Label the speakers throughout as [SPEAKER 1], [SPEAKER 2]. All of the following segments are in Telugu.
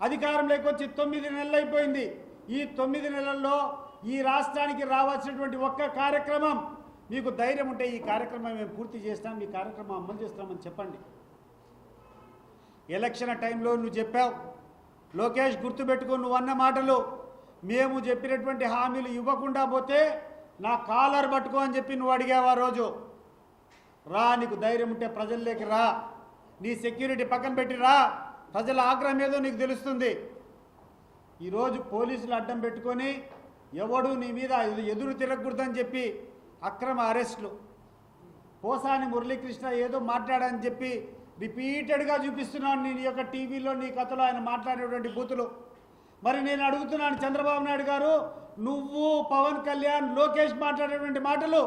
[SPEAKER 1] అధికారంలోకి వచ్చి తొమ్మిది నెలలు అయిపోయింది ఈ తొమ్మిది నెలల్లో ఈ రాష్ట్రానికి రావాల్సినటువంటి ఒక్క కార్యక్రమం మీకు ధైర్యం ఉంటే ఈ కార్యక్రమం మేము పూర్తి చేస్తాం ఈ కార్యక్రమం అమలు చేస్తామని చెప్పండి. ఎలక్షన్ టైంలో నువ్వు చెప్పావు లోకేష్ గుర్తుపెట్టుకో నువ్వు అన్న మాటలు. మేము చెప్పినటువంటి హామీలు ఇవ్వకుండా పోతే నా కాలర్ పట్టుకో అని చెప్పి నువ్వు అడిగావు ఆ రోజు. రా నీకు ధైర్యం ఉంటే ప్రజల్లోకి రా నీ సెక్యూరిటీ పక్కన పెట్టి రా. ప్రజల ఆగ్రహం ఏదో నీకు తెలుస్తుంది. ఈరోజు పోలీసులు అడ్డం పెట్టుకొని ఎవడు నీ మీద ఎదురు తిరగకూడదని చెప్పి అక్రమ అరెస్టులు. పోసాని మురళీకృష్ణ ఏదో మాట్లాడని చెప్పి రిపీటెడ్గా చూపిస్తున్నాను నీ యొక్క టీవీలో నీ కథలో ఆయన మాట్లాడేటువంటి బూతులు. మరి నేను అడుగుతున్నాను చంద్రబాబు నాయుడు గారు నువ్వు పవన్ కళ్యాణ్ లోకేష్ మాట్లాడేటువంటి మాటలు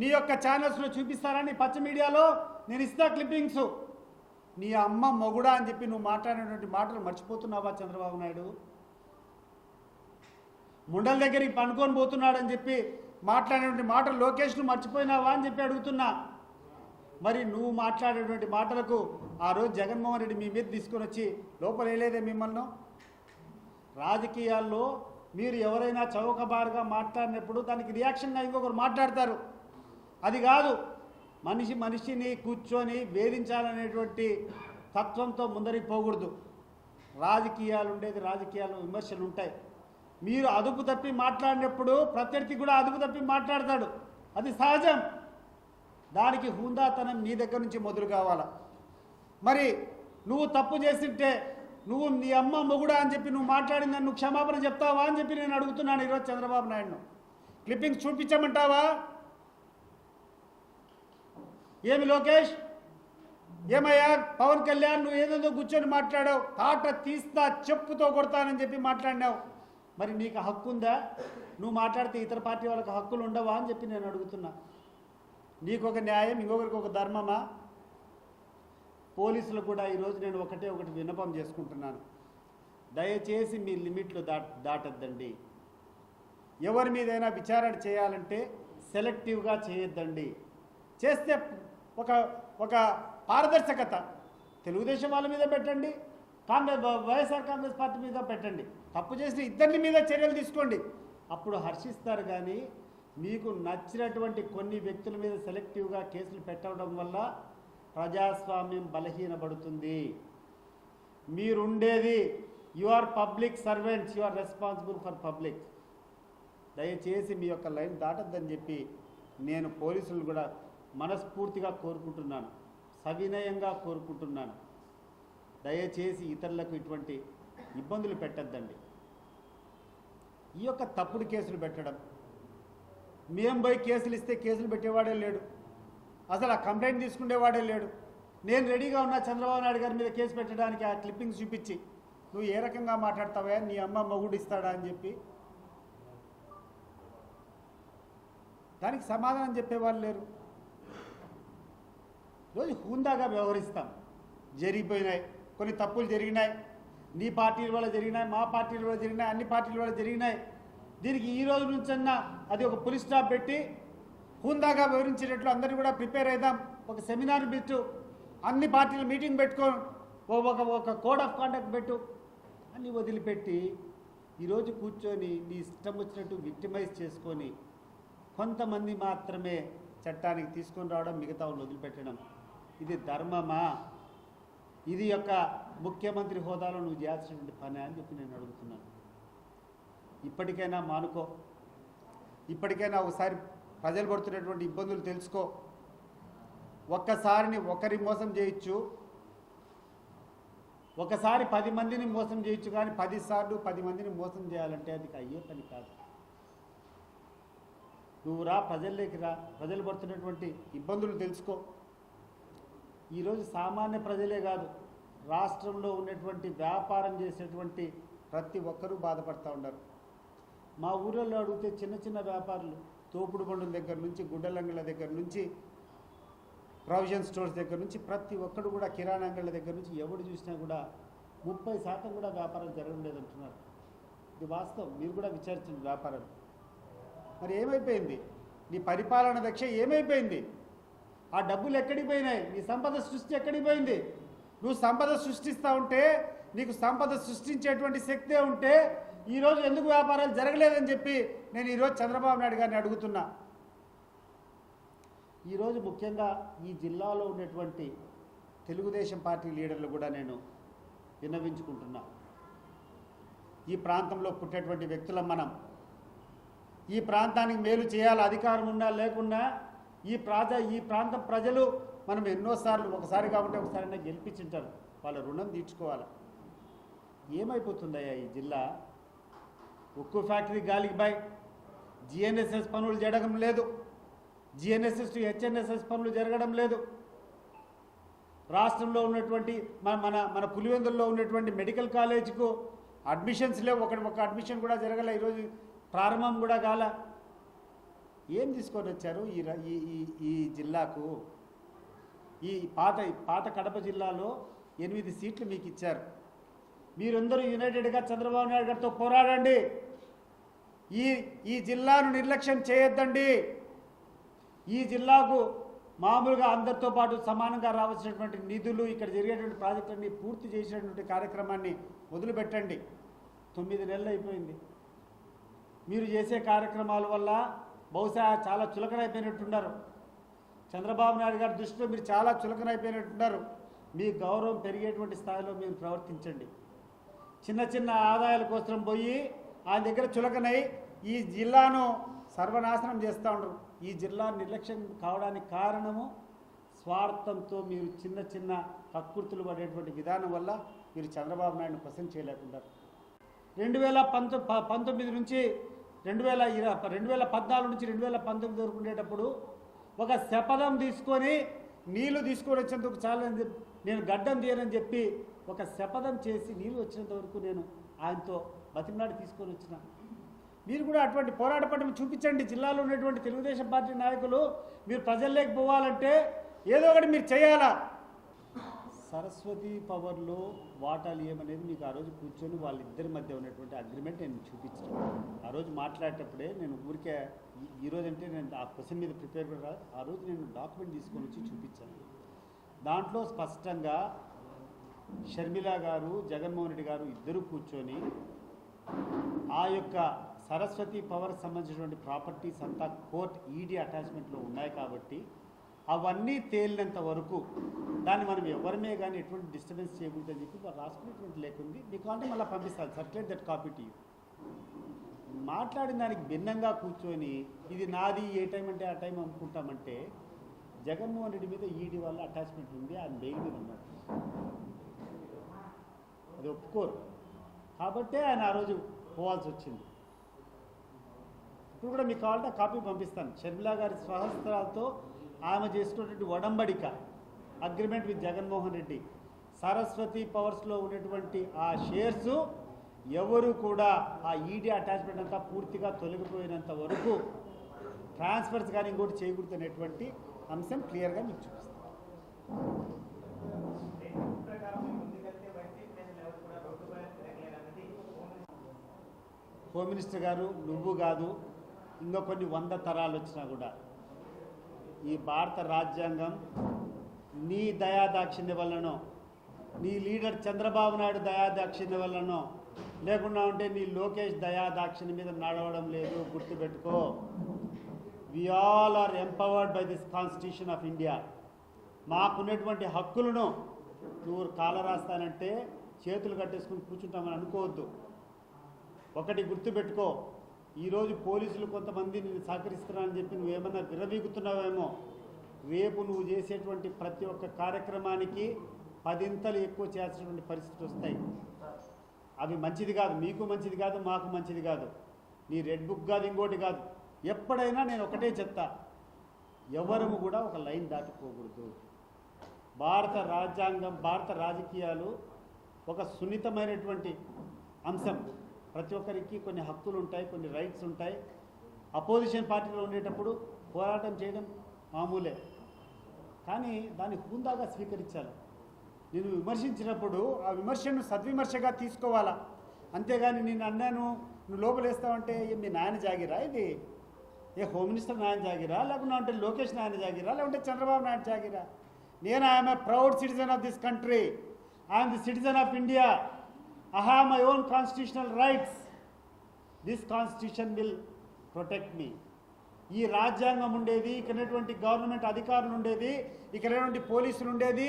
[SPEAKER 1] నీ యొక్క ఛానల్స్లో చూపిస్తారని పచ్చ మీడియాలో నేను ఇస్తా క్లిప్పింగ్స్. నీ అమ్మ మొగుడా అని చెప్పి నువ్వు మాట్లాడినటువంటి మాటలు మర్చిపోతున్నావా చంద్రబాబు నాయుడు? ముండల దగ్గరికి పనుకొని పోతున్నాడని చెప్పి మాట్లాడినటువంటి మాటలు లోకేష్ను మర్చిపోయినావా అని చెప్పి అడుగుతున్నా. మరి నువ్వు మాట్లాడేటువంటి మాటలకు ఆ రోజు జగన్మోహన్ రెడ్డి మీ మీద తీసుకొని వచ్చి లోపల వేయలేదే మిమ్మల్ని? రాజకీయాల్లో మీరు ఎవరైనా చౌకబారుగా మాట్లాడినప్పుడు దానికి రియాక్షన్గా ఇంకొకరు మాట్లాడతారు. అది కాదు. మనిషి మనిషిని కూర్చొని వేధించాలనేటువంటి తత్వంతో ముందరికి పోకూడదు. రాజకీయాలు ఉండేది రాజకీయాలు విమర్శలు ఉంటాయి. మీరు అదుపు తప్పి మాట్లాడినప్పుడు ప్రత్యర్థి కూడా అదుపు తప్పి మాట్లాడతాడు. అది సహజం. దానికి హుందాతనం నీ దగ్గర నుంచి మొదలు కావాలా? మరి నువ్వు తప్పు చేసింటే నువ్వు నీ అమ్మ మొగుడా అని చెప్పి నువ్వు మాట్లాడిన నువ్వు క్షమాపణ చెప్తావా అని చెప్పి నేను అడుగుతున్నాను ఈరోజు చంద్రబాబు నాయుడును. క్లిప్పింగ్స్ చూపించమంటావా? ఏమి లోకేష్? ఏమయ్యా? పవన్ కళ్యాణ్ నువ్వు ఏదేదో కూర్చొని మాట్లాడావు. తాట తీస్తా చెప్పుతో కొడతానని చెప్పి మాట్లాడినావు. మరి నీకు హక్కు ఉందా? నువ్వు మాట్లాడితే ఇతర పార్టీ వాళ్ళకి హక్కులు ఉండవా అని చెప్పి నేను అడుగుతున్నా. నీకు ఒక న్యాయం ఇంకొకరికి ఒక ధర్మమా? పోలీసులు కూడా ఈరోజు నేను ఒకటే ఒకటి విన్నపం చేసుకుంటున్నాను. దయచేసి మీ లిమిట్లు దాట్ దాటద్దండి. ఎవరి మీదైనా విచారణ చేయాలంటే సెలెక్టివ్గా చేయొద్దండి. చేస్తే ఒక ఒక పారదర్శకత. తెలుగుదేశం వాళ్ళ మీద పెట్టండి కాంగ్రెస్ వైఎస్ఆర్ కాంగ్రెస్ పార్టీ మీద పెట్టండి. తప్పు చేసిన ఇద్దరిని మీద చర్యలు తీసుకోండి. అప్పుడు హర్షిస్తారు కానీ మీకు నచ్చినటువంటి కొన్ని వ్యక్తుల మీద సెలెక్టివ్గా కేసులు పెట్టడం వల్ల ప్రజాస్వామ్యం బలహీనపడుతుంది. మీరుండేది you are public servants you are responsible for public దయచేసి మీ యొక్క లైన్ దాటద్దని చెప్పి నేను పోలీసులు కూడా మనస్ఫూర్తిగా కోరుకుంటున్నాను. సవినయంగా కోరుకుంటున్నాను. దయచేసి ఇతరులకు ఇటువంటి ఇబ్బందులు పెట్టద్దండి. ఈ యొక్క తప్పుడు కేసులు పెట్టడం. మేం పోయి కేసులు ఇస్తే కేసులు పెట్టేవాడే లేడు. అసలు ఆ కంప్లైంట్ తీసుకునేవాడే లేడు. నేను రెడీగా ఉన్నా చంద్రబాబు నాయుడు గారి మీద కేసు పెట్టడానికి ఆ క్లిప్పింగ్స్ చూపించి నువ్వు ఏ రకంగా మాట్లాడతావా? నీ అమ్మ మగుడు ఇస్తాడా? అని చెప్పి. దానికి సమాధానం చెప్పేవాళ్ళు లేరు. రోజు హుందాగా వ్యవహరిస్తాం. జరిగిపోయినాయి. కొన్ని తప్పులు జరిగినాయి. నీ పార్టీల వల్ల జరిగినాయి మా పార్టీల వల్ల జరిగినాయి అన్ని పార్టీల వల్ల జరిగినాయి. దీనికి ఈ రోజు నుంచన్నా అది ఒక పులి స్టాప్ పెట్టి హుందాగా వివరించేటట్లు అందరినీ కూడా ప్రిపేర్ అవుదాం ఒక సెమినార్ పెట్టు. అన్ని పార్టీలు మీటింగ్ పెట్టుకొని ఒక ఒక కోడ్ ఆఫ్ కాండక్ట్ పెట్టు. అని వదిలిపెట్టి ఈరోజు కూర్చొని నీ ఇష్టం వచ్చినట్టు విక్టిమైజ్ చేసుకొని కొంతమంది మాత్రమే చట్టానికి తీసుకొని రావడం మిగతా వాళ్ళు వదిలిపెట్టడం. ఇది ధర్మమా? ఇది యొక్క ముఖ్యమంత్రి హోదాలో నువ్వు చేయాల్సినటువంటి పని అని చెప్పి నేను అడుగుతున్నాను. ఇప్పటికైనా మానుకో. ఇప్పటికైనా ఒకసారి ప్రజలు పడుతున్నటువంటి ఇబ్బందులు తెలుసుకో. ఒక్కసారిని ఒకరి మోసం చేయొచ్చు. ఒకసారి పది మందిని మోసం చేయొచ్చు కానీ పదిసార్లు పది మందిని మోసం చేయాలంటే అది అయ్యే పని కాదు. నువ్వు రా ప్రజల్లోకి రా. ప్రజలు పడుతున్నటువంటి ఇబ్బందులు తెలుసుకో. ఈరోజు సామాన్య ప్రజలే కాదు రాష్ట్రంలో ఉన్నటువంటి వ్యాపారం చేసేటువంటి ప్రతి ఒక్కరూ బాధపడుతూ ఉన్నారు. మా ఊళ్ళలో అడిగితే చిన్న చిన్న వ్యాపారులు తోపుడు బండుల దగ్గర నుంచి గుడ్డలంగళ్ళ దగ్గర నుంచి ప్రొవిజన్ స్టోర్స్ దగ్గర నుంచి ప్రతి ఒక్కడు కూడా కిరాణా అంగళ్ళ దగ్గర నుంచి ఎవడు చూసినా కూడా ముప్పై శాతం కూడా వ్యాపారం జరగడం లేదంటున్నారు. ఇది వాస్తవం. మీరు కూడా విచారించండి వ్యాపారాలు. మరి ఏమైపోయింది? నీ పరిపాలన దక్ష ఏమైపోయింది? ఆ డబ్బులు ఎక్కడికి పోయినాయి? నీ సంపద సృష్టి ఎక్కడికి పోయింది? నువ్వు సంపద సృష్టిస్తూ ఉంటే నీకు సంపద సృష్టించేటువంటి శక్తే ఉంటే ఈరోజు ఎందుకు వ్యాపారాలు జరగలేదని చెప్పి నేను ఈరోజు చంద్రబాబు నాయుడు గారిని అడుగుతున్నా. ఈరోజు ముఖ్యంగా ఈ జిల్లాలో ఉన్నటువంటి తెలుగుదేశం పార్టీ లీడర్లు కూడా నేను విన్నవించుకుంటున్నా. ఈ ప్రాంతంలో పుట్టేటువంటి వ్యక్తులం మనం. ఈ ప్రాంతానికి మేలు చేయాలి అధికారం ఉన్నా లేకున్నా ఈ ప్రాంత ఈ ప్రాంత ప్రజలు మనం ఎన్నోసార్లు ఒకసారి కాబట్టి ఒకసారి గెలిపించుంటారు. వాళ్ళ రుణం తీర్చుకోవాలి. ఏమైపోతుందయ్యా ఈ జిల్లా? ఉక్కు ఫ్యాక్టరీ గాలికి బాయ్. జిఎన్ఎస్ఎస్ పనులు జరగడం లేదు. జిఎన్ఎస్ఎస్ టు హెచ్ఎన్ఎస్ఎస్ పనులు జరగడం లేదు. రాష్ట్రంలో ఉన్నటువంటి మన మన మన పులివెందుల్లో ఉన్నటువంటి మెడికల్ కాలేజ్కు అడ్మిషన్స్ లేవు. ఒకటి ఒక అడ్మిషన్ కూడా జరగలే. ఈరోజు ప్రారంభం కూడా కాల. ఏం తీసుకొని వచ్చారు ఈ ఈ ఈ ఈ జిల్లాకు? ఈ పాత పాత కడప జిల్లాలో ఎనిమిది సీట్లు మీకు ఇచ్చారు. మీరందరూ యునైటెడ్గా చంద్రబాబు నాయుడు గారితో పోరాడండి. ఈ ఈ జిల్లాను నిర్లక్ష్యం చేయొద్దండి. ఈ జిల్లాకు మామూలుగా అందరితో పాటు సమానంగా రావాల్సినటువంటి నిధులు ఇక్కడ జరిగేటువంటి ప్రాజెక్టులన్నీ పూర్తి చేసేటువంటి కార్యక్రమాన్ని వదిలిపెట్టండి. తొమ్మిది నెలలు అయిపోయింది. మీరు చేసే కార్యక్రమాల వల్ల బహుశా చాలా చులకనైపోయినట్టున్నారు. చంద్రబాబు నాయుడు గారి దృష్టిలో మీరు చాలా చులకనైపోయినట్టున్నారు. మీ గౌరవం పెరిగేటువంటి స్థాయిలో మీరు ప్రవర్తించండి. చిన్న చిన్న ఆదాయాల కోసం పోయి ఆయన దగ్గర చులకనై ఈ జిల్లాను సర్వనాశనం చేస్తూ ఉండరు. ఈ జిల్లా నిర్లక్ష్యం కావడానికి కారణము స్వార్థంతో మీరు చిన్న చిన్న కక్కుర్తులు పడేటువంటి విధానం వల్ల మీరు చంద్రబాబు నాయుడుని పసంద చేయలేకుండా రెండు వేల ప- పంతొమ్మిది నుంచి రెండు వేల ఇరవై రెండు వేల పద్నాలుగు నుంచి రెండు వేల పంతొమ్మిది వరకు ఉండేటప్పుడు ఒక శపథం తీసుకొని నీళ్ళు తీసుకొని వచ్చేందుకు చాలని చెప్పి నేను గడ్డం తీయనని చెప్పి ఒక శపథం చేసి నీళ్ళు వచ్చినంత వరకు నేను ఆయనతో బతిమనాడు తీసుకొని వచ్చిన. మీరు కూడా అటువంటి పోరాట పట్టం చూపించండి. జిల్లాలో ఉన్నటువంటి తెలుగుదేశం పార్టీ నాయకులు మీరు ప్రజల్లోకి పోవాలంటే ఏదో ఒకటి మీరు చేయాలా? సరస్వతి పవర్లో వాటాలు ఏమనేది మీకు ఆ రోజు కూర్చొని వాళ్ళిద్దరి మధ్య ఉన్నటువంటి అగ్రిమెంట్ నేను చూపించాను ఆ రోజు మాట్లాడేటప్పుడే నేను ఊరికే ఈ- అంటే నేను ఆ క్వశ్చన్ మీద ప్రిపేర్ కూడా ఆ రోజు నేను డాక్యుమెంట్ తీసుకొని వచ్చి చూపించాను. దాంట్లో స్పష్టంగా షర్మిల గారు జగన్మోహన్ రెడ్డి గారు ఇద్దరు కూర్చొని ఆ యొక్క సరస్వతి పవర్ సంబంధించినటువంటి ప్రాపర్టీస్ అంతా కోర్ట్ ఈడీ అటాచ్మెంట్లో ఉన్నాయి కాబట్టి అవన్నీ తేలినంత వరకు దాన్ని మనం ఎవరిమే కానీ ఎటువంటి డిస్టర్బెన్స్ చేయకూడదని చెప్పి వాళ్ళు రాసుకునేటువంటి లేకుంది మీకు అంటే మళ్ళీ పంపిస్తాను. Circulate that copy to you మాట్లాడిన దానికి భిన్నంగా కూర్చొని ఇది నాది ఏ టైం అంటే ఆ టైం అనుకుంటామంటే జగన్మోహన్ రెడ్డి మీద ఈడీ వల్ల అటాచ్మెంట్ ఉంది. ఆయన బెయిల్ మీద ఉన్నారు అది ఒప్పుకోరు. కాబట్టే ఆయన ఆ రోజు పోవాల్సి వచ్చింది. ఇప్పుడు కూడా మీకు కావాలంటే కాపీ పంపిస్తాను. షర్మిలా గారి స్వహస్త్రాలతో ఆమె చేసుకున్నటువంటి ఒడంబడిక అగ్రిమెంట్ విత్ జగన్మోహన్ రెడ్డి. సరస్వతి పవర్స్లో ఉన్నటువంటి ఆ షేర్స్ ఎవరు కూడా ఆ ఈడీ అటాచ్మెంట్ అంతా పూర్తిగా తొలగిపోయినంత వరకు ట్రాన్స్ఫర్స్ కానీ ఇంకోటి చేయకూడదనేటువంటి అంశం క్లియర్గా మీకు చూపిస్తాను. హోమ్ మినిస్టర్ గారు నువ్వు కాదు ఇంకా కొన్ని వంద తరాలు వచ్చినా కూడా ఈ భారత రాజ్యాంగం నీ దయాదాక్షిణ్య వల్లనో నీ లీడర్ చంద్రబాబు నాయుడు దయాదాక్షిణ్య వల్లనో లేకుండా ఉంటే నీ లోకేష్ దయాదాక్షిణ్య మీద నడవడం లేదు గుర్తుపెట్టుకో. We all are empowered by this constitution of India మాకున్నటువంటి హక్కులను నువ్వు కాల రాస్తానంటే చేతులు కట్టేసుకుని కూర్చుంటామని అనుకోవద్దు. ఒకటి గుర్తుపెట్టుకో. ఈరోజు పోలీసులు కొంతమంది నేను సహకరిస్తున్నానని చెప్పి నువ్వేమన్నా విరవీగుతున్నావేమో రేపు నువ్వు చేసేటువంటి ప్రతి ఒక్క కార్యక్రమానికి పదింతలు ఎక్కువ చేయాల్సినటువంటి పరిస్థితులు వస్తాయి. అవి మంచిది కాదు మీకు మంచిది కాదు మాకు మంచిది కాదు. నీ రెడ్ బుక్ కాదు ఇంకోటి కాదు. ఎప్పుడైనా నేను ఒకటే చెప్తా ఎవరము కూడా ఒక లైన్ దాటుకోకూడదు. భారత రాజ్యాంగం భారత రాజకీయాలు ఒక సున్నితమైనటువంటి అంశం. ప్రతి ఒక్కరికి కొన్ని హక్కులు ఉంటాయి కొన్ని రైట్స్ ఉంటాయి. అపోజిషన్ పార్టీలో ఉండేటప్పుడు పోరాటం చేయడం మామూలే. కానీ దాన్ని హుందాగా స్వీకరించాలి. నేను విమర్శించినప్పుడు ఆ విమర్శను సద్విమర్శగా తీసుకోవాలా? అంతేగాని నేను అన్నాను నువ్వు లోపలేస్తావంటే మీ నాయన జాగిరా ఇది? ఏ హోమ్ మినిస్టర్ నాయన జాగిరా? లేకుండా అంటే లోకేష్ నాయన జాగిరా? లేకుంటే చంద్రబాబు నాయుడు జాగిరా? నేను I'm a proud citizen of this country I'm the citizen of India I have my own constitutional rights. This constitution will protect me ఈ రాజ్యాంగం ఉండేది ఇక్కడటువంటి గవర్నమెంట్ అధికారులు ఉండేది ఇక్కడటువంటి పోలీసులు ఉండేది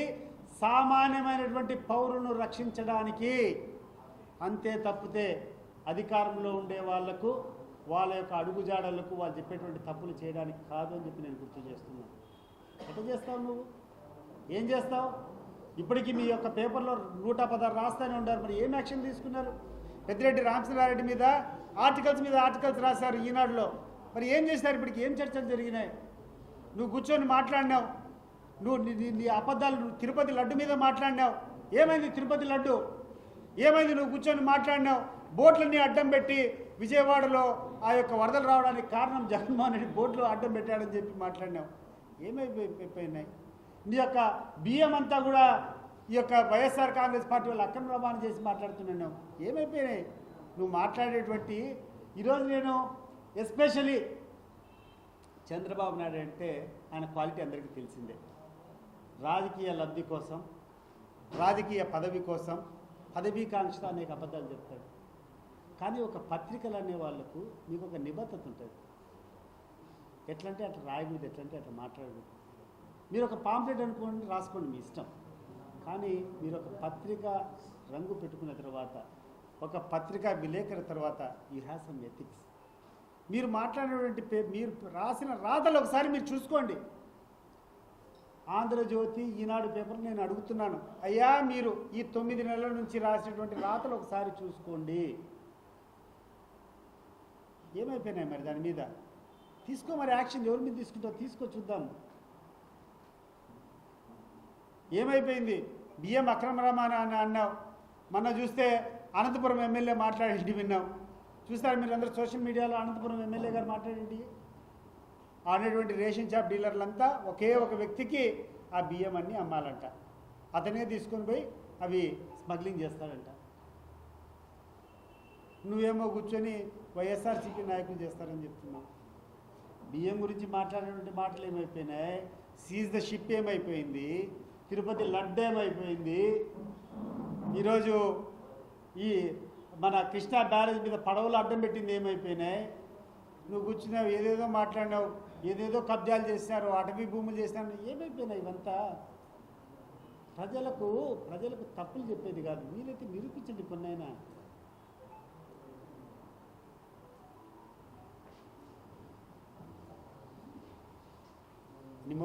[SPEAKER 1] సామాన్యమైనటువంటి పౌరులను రక్షించడానికి అంతే తప్పితే అధికారంలో ఉండే వాళ్ళకు వాళ్ళ యొక్క అడుగుజాడలకు వాళ్ళు చెప్పేటువంటి తప్పులు చేయడానికి కాదు అని చెప్పి నేను గుర్తు చేస్తున్నాను. ఎట్లా చేస్తావు నువ్వు? ఏం చేస్తావు? ఇప్పటికీ మీ యొక్క పేపర్లో నూట పదహారు రాస్తానే ఉన్నారు మరి ఏం యాక్షన్ తీసుకున్నారు? పెద్దిరెడ్డి రామచంద్రారెడ్డి మీద ఆర్టికల్స్ మీద ఆర్టికల్స్ రాశారు ఈనాడులో. మరి ఏం చేశారు? ఇప్పటికి ఏం చర్చలు జరిగినాయి? నువ్వు కూర్చొని మాట్లాడినావు. నువ్వు నీ- నీ- నీ అబద్ధాలు నువ్వు తిరుపతి లడ్డు మీద మాట్లాడినావు. ఏమైంది తిరుపతి లడ్డు? ఏమైంది నువ్వు కూర్చొని మాట్లాడినావు? బోట్లన్నీ అడ్డం పెట్టి విజయవాడలో ఆ యొక్క వరదలు రావడానికి కారణం జగన్మోహన్ రెడ్డి బోట్లు అడ్డం పెట్టాడని చెప్పి మాట్లాడినావు. ఏమైపోయినాయి నీ యొక్క బియ్యం అంతా కూడా ఈ యొక్క వైఎస్ఆర్ కాంగ్రెస్ పార్టీ వాళ్ళు అక్రమ రవాణా చేసి మాట్లాడుతున్నాను ఏమైపోయినాయి? నువ్వు మాట్లాడేటువంటి ఈరోజు నేను ఎస్పెషలీ చంద్రబాబు నాయుడు అంటే ఆయన క్వాలిటీ అందరికీ తెలిసిందే. రాజకీయ లబ్ధి కోసం రాజకీయ పదవి కోసం పదవీకాంక్షతో అనేక అబద్ధాలు చెప్తాడు. కానీ ఒక పత్రికలు అనే వాళ్ళకు నీకు ఒక నిబద్ధత ఉంటుంది. ఎట్లంటే అట్లా రాయకూడదు ఎట్లంటే అట్లా మాట్లాడకూడదు. మీరు ఒక పాంప్లెట్ అనుకోండి రాసుకోండి మీ ఇష్టం. కానీ మీరు ఒక పత్రిక రంగు పెట్టుకున్న తర్వాత ఒక పత్రిక విలేకరి తర్వాత యూ హ్యావ్ సమ్ ఎథిక్స్ మీరు మాట్లాడినటువంటి పే మీరు రాసిన రాతలు ఒకసారి మీరు చూసుకోండి. ఆంధ్రజ్యోతి ఈనాడు పేపర్ నేను అడుగుతున్నాను. అయ్యా మీరు ఈ తొమ్మిది నెలల నుంచి రాసినటువంటి రాతలు ఒకసారి చూసుకోండి. ఏమైపోయినాయి మరి దాని మీద? తీసుకో మరి యాక్షన్ ఎవరి మీద తీసుకుంటావు? తీసుకో చూద్దాం. ఏమైపోయింది? బియ్యం అక్రమ రమాణ అని అన్నావు. మొన్న చూస్తే అనంతపురం ఎమ్మెల్యే మాట్లాడేది విన్నాం చూస్తారు మీరు అందరూ సోషల్ మీడియాలో అనంతపురం ఎమ్మెల్యే గారు మాట్లాడేది? ఆడేటువంటి రేషన్ షాప్ డీలర్లంతా ఒకే ఒక వ్యక్తికి ఆ బియ్యం అన్నీ అమ్మాలంట. అతనే తీసుకొని పోయి అవి స్మగ్లింగ్ చేస్తాడంట. నువ్వేమో కూర్చొని వైఎస్ఆర్సీపీ నాయకులు చేస్తారని చెప్తున్నావు బియ్యం గురించి మాట్లాడేటువంటి మాటలు ఏమైపోయినాయి సీజ్ ద షిప్ ఏమైపోయింది? తిరుపతి లడ్డు ఏమైపోయింది? ఈరోజు ఈ మన కృష్ణా బ్యారేజ్ మీద పడవలు అడ్డం పెట్టింది ఏమైపోయినాయి? నువ్వు కూర్చున్నావు ఏదేదో మాట్లాడినావు ఏదేదో కబ్జాలు చేసినారు అటవీ భూములు చేసినారు ఏమైపోయినాయి ఇవంతా? ప్రజలకు ప్రజలకు తప్పులు చెప్పేది కాదు. వీలైతే నిరూపించండి కొన్నైనా. ఎనీ